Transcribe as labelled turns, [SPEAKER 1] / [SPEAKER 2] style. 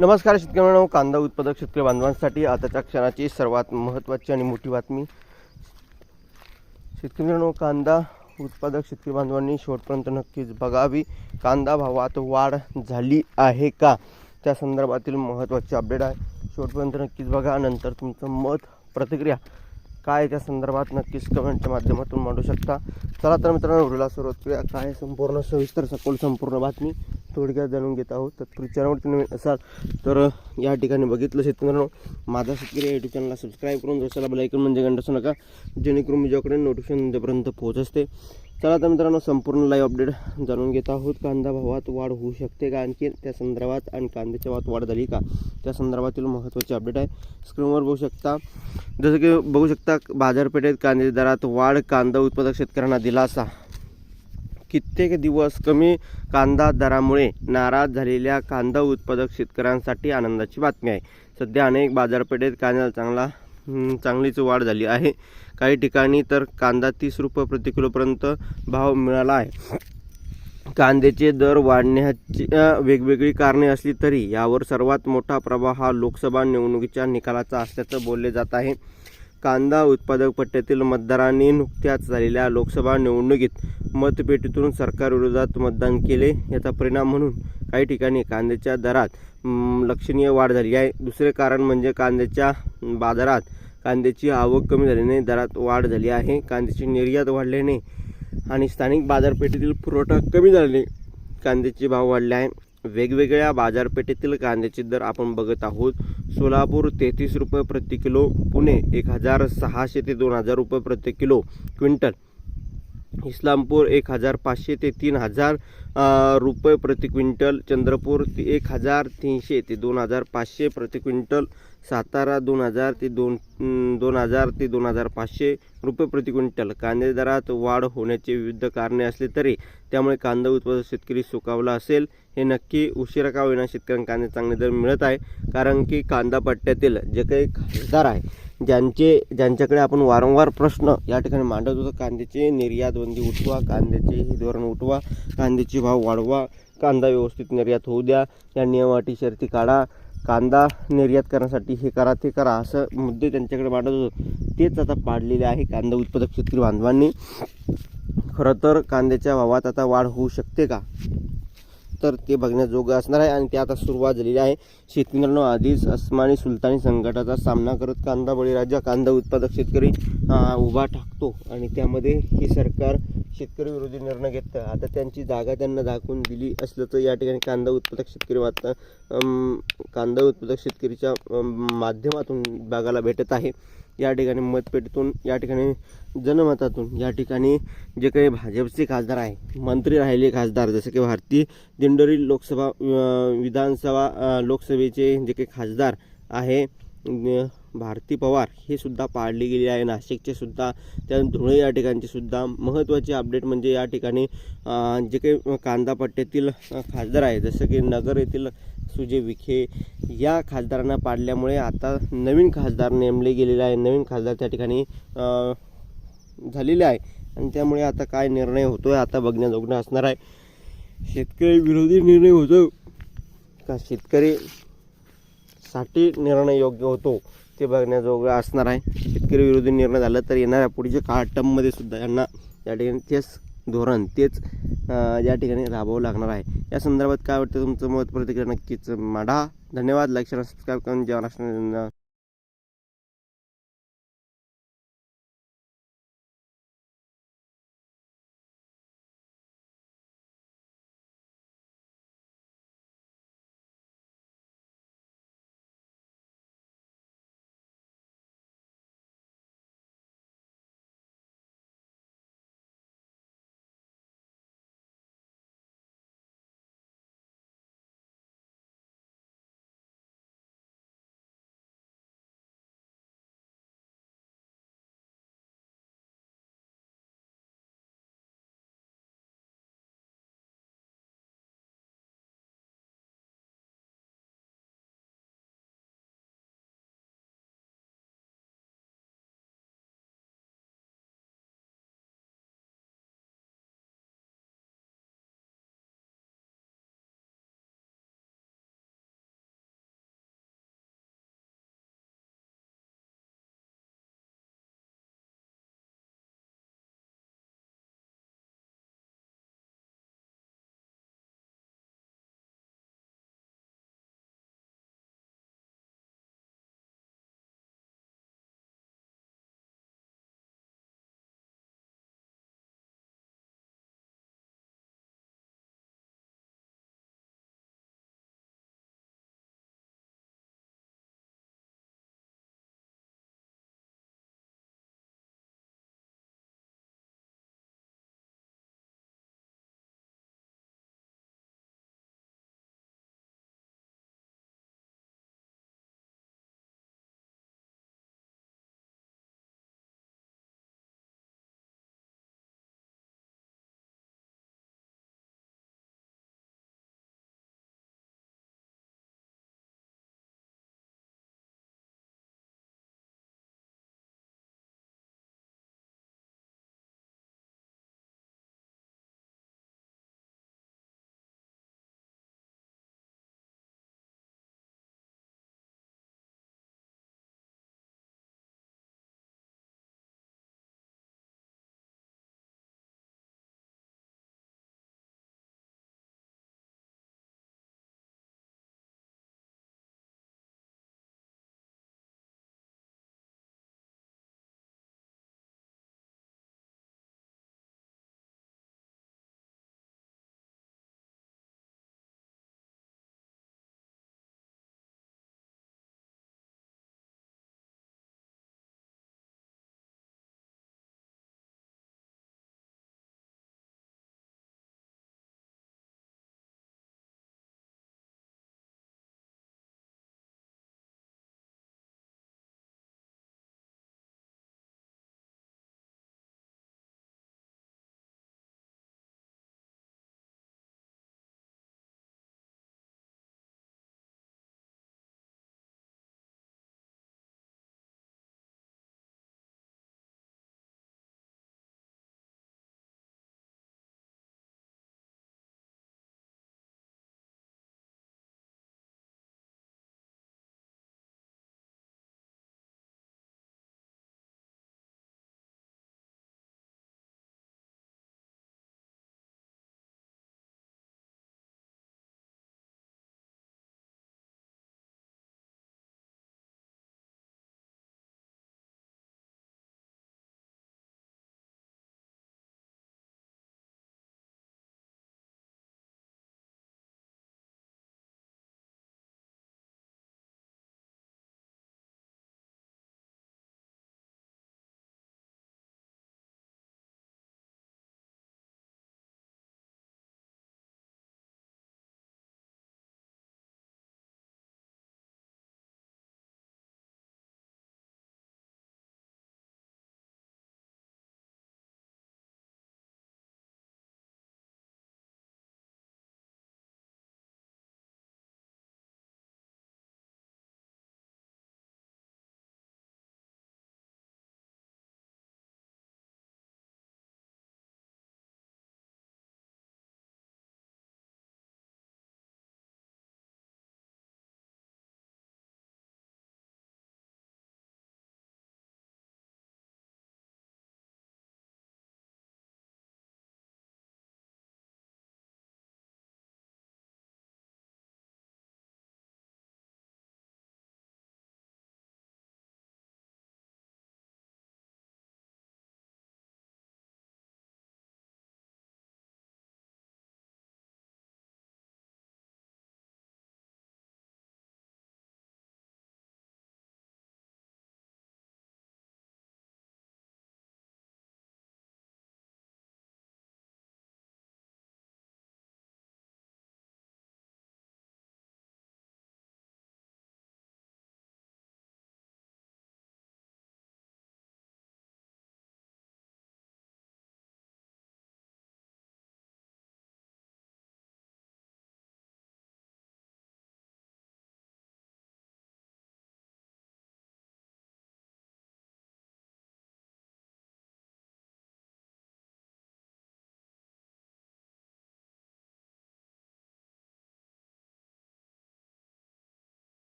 [SPEAKER 1] नमस्कार शेतकऱ्यांनो कांदा उत्पादक शेतकरी बांधवांसाठी आताच्या क्षणाची सर्वात महत्त्वाची आणि मोठी बातमी. शेतकरी शेतकऱ्यांनो कांदा उत्पादक शेतकरी बांधवांनी शेवटपर्यंत नक्कीच बघावी. कांदा भावात वाढ झाली आहे का? त्या संदर्भातील महत्त्वाचे अपडेट आहे. शेवटपर्यंत नक्कीच बघा. नंतर तुमचं मत प्रतिक्रिया काय त्या संदर्भात नक्कीच कमेंटच्या माध्यमातून मांडू शकता. चला तर मित्रांनो व्हिडिओला सुरुवात करूया. काय संपूर्ण सविस्तर सखोल संपूर्ण बातमी. थोडक्यात जाणून घेत आहोत. तत्पूर्वी चॅनलवरती नवीन असाल तर या ठिकाणी बघितलं शेतकऱ्यांनो माझा शेतकरी या युट्यूब चॅनलला सबस्क्राईब करून दुसऱ्याला बेलायकन म्हणजे गंडसू नका जेणेकरून मी ज्याकडे नोटिफिकेशन तुमच्यापर्यंत पोहोच असते. चला तर मित्रांनो संपूर्ण लाईव्ह अपडेट जाणून घेत आहोत. कांदा भावात वाढ होऊ शकते का आणखी त्या संदर्भात आणि कांद्याच्या भावात वाढ झाली का? त्या संदर्भातील महत्त्वाचे अपडेट आहे. स्क्रीनवर बघू शकता. जसं की बघू शकता बाजारपेठेत कांद्याच्या दरात वाढ कांदा उत्पादक शेतकऱ्यांना दिलासा कित्येक दिवस कमी कांदा दरामुळे नाराज झालेल्या कांदा उत्पादक शेतकऱ्यांसाठी आनंदाची बातमी आहे. सध्या अनेक बाजारपेठेत कांदा चांगला चांगलीच वाढ झाली आहे. काही ठिकाणी तर कांदा तीस रुपये प्रति किलोपर्यंत भाव मिळाला आहे. कांद्याचे दर वाढण्याची वेगवेगळी कारणे असली तरी यावर सर्वात मोठा प्रभाव हा लोकसभा निवडणुकीच्या निकालाचा असल्याचं बोलले जात आहे. कांदा उत्पादक पट्ट्यातील मतदारांनी नुकत्याच झालेल्या लोकसभा निवडणुकीत मतपेटीतून सरकारविरोधात मतदान केले याचा परिणाम म्हणून काही ठिकाणी कांद्याच्या दरात लक्षणीय वाढ झाली आहे. दुसरे कारण म्हणजे कांद्याच्या बाजारात कांद्याची आवक कमी झाल्याने दरात वाढ झाली आहे. कांद्याची निर्यात वाढल्याने आणि स्थानिक बाजारपेठेतील पुरवठा कमी झाल्याने कांद्याचे भाव वाढले आहे. वेगवेगळ्या बाजारपेठेतील कांद्याचे दर आपण बघत आहोत. सोलापूर तेहतीस रुपये प्रति किलो पुणे एक हजार सहाशे ते दोन हजार रुपये प्रति किलो क्विंटल. इस्लामपूर एक हजार पाचशे ते तीन हजार रुपये प्रति क्विंटल चंद्रपूर एक हजार तीनशे ते दोन हजार पाचशे प्रति क्विंटल सातारा दोन हजार ते दोन दोन हजार ते दोन हजार पाचशे रुपये प्रति क्विंटल. कांदे दरात वाढ होण्याचे विविध कारणे असले तरी त्यामुळे कांदा उत्पादक शेतकरी सुकावला असेल. हे नक्की उशिरा का होईना शेतकऱ्यांना कांदे चांगले दर मिळत आहे. कारण की कांदा पट्ट्यातील जे काही खासदार आहे ज्यांचे ज्यांच्याकडे आपण वारंवार प्रश्न या ठिकाणी मांडत होतो कांद्याचे निर्यात बंदी उठवा कांद्याचे हे धोरण उठवा कांद्याचे भाव वाढवा कांदा व्यवस्थित निर्यात होऊ द्या या नियमाटी शर्ती काढा कांदा निर्यात करण्यासाठी हे करा ते करा असं मुद्दे त्यांच्याकडे मांडत होतो. तेच आता पाडलेले आहे कांदा उत्पादक शेतकरी बांधवांनी. खरं तर कांद्याच्या भावात आता वाढ होऊ शकते का? तर ते बघण्याजोगं असणार आहे आणि ते आता सुरुवात झालेली आहे. शेतकऱ्यांना आधीच अस्मानी सुलतानी संकटाचा सामना करत कांदा बळीराजा कांदा उत्पादक शेतकरी उभा टाकतो आणि त्यामध्ये हे सरकार शेतकरी विरोधी निर्णय घेतं आता त्यांची जागा त्यांना दाखवून दिली असल्याचं या ठिकाणी कांदा उत्पादक शेतकरी वाटतं कांदा उत्पादक शेतकरीच्या माध्यमातून बघायला भेटत आहे. या ठिकाणी मतपेटीतून या ठिकाणी जनमतातून या ठिकाणी जे काही भाजपचे खासदार आहे मंत्री राहिले खासदार जसं की भारती दिंडोरी लोकसभा विधानसभा लोकसभेचे जे काही खासदार आहे भारती पवार हे सुद्धा पाळली गेली आहे. नाशिकचे सुद्धा त्या धुळे या ठिकाणचे सुद्धा. महत्त्वाचे अपडेट म्हणजे या ठिकाणी जे काही कांदापट्ट्यातील खासदार आहे जसं की नगर येथील सुजय विखे या खासदारांना पाडल्यामुळे आता नवीन खासदार नेमले गेलेले आहे नवीन खासदार त्या ठिकाणी झालेले आहे. आणि त्यामुळे आता काय निर्णय होतो आहे आता बघण्याजोगणं असणार आहे. शेतकरी विरोधी निर्णय होतो का? शेतकरी साठी निर्णय योग्य होतो ते बघण्याजोगं असणार आहे. शेतकरी विरोधी निर्णय झाला तर येणाऱ्या पुढच्या काळ टर्ममध्ये सुद्धा यांना या ठिकाणी तेच धोरण तेच या ठिकाणी राबवावं लागणार आहे. या संदर्भात काय वाटतं तुमचं मत? प्रतिक्रिया नक्कीच मांडा. धन्यवाद. लाईक सबस्क्राईब करून जेव्हा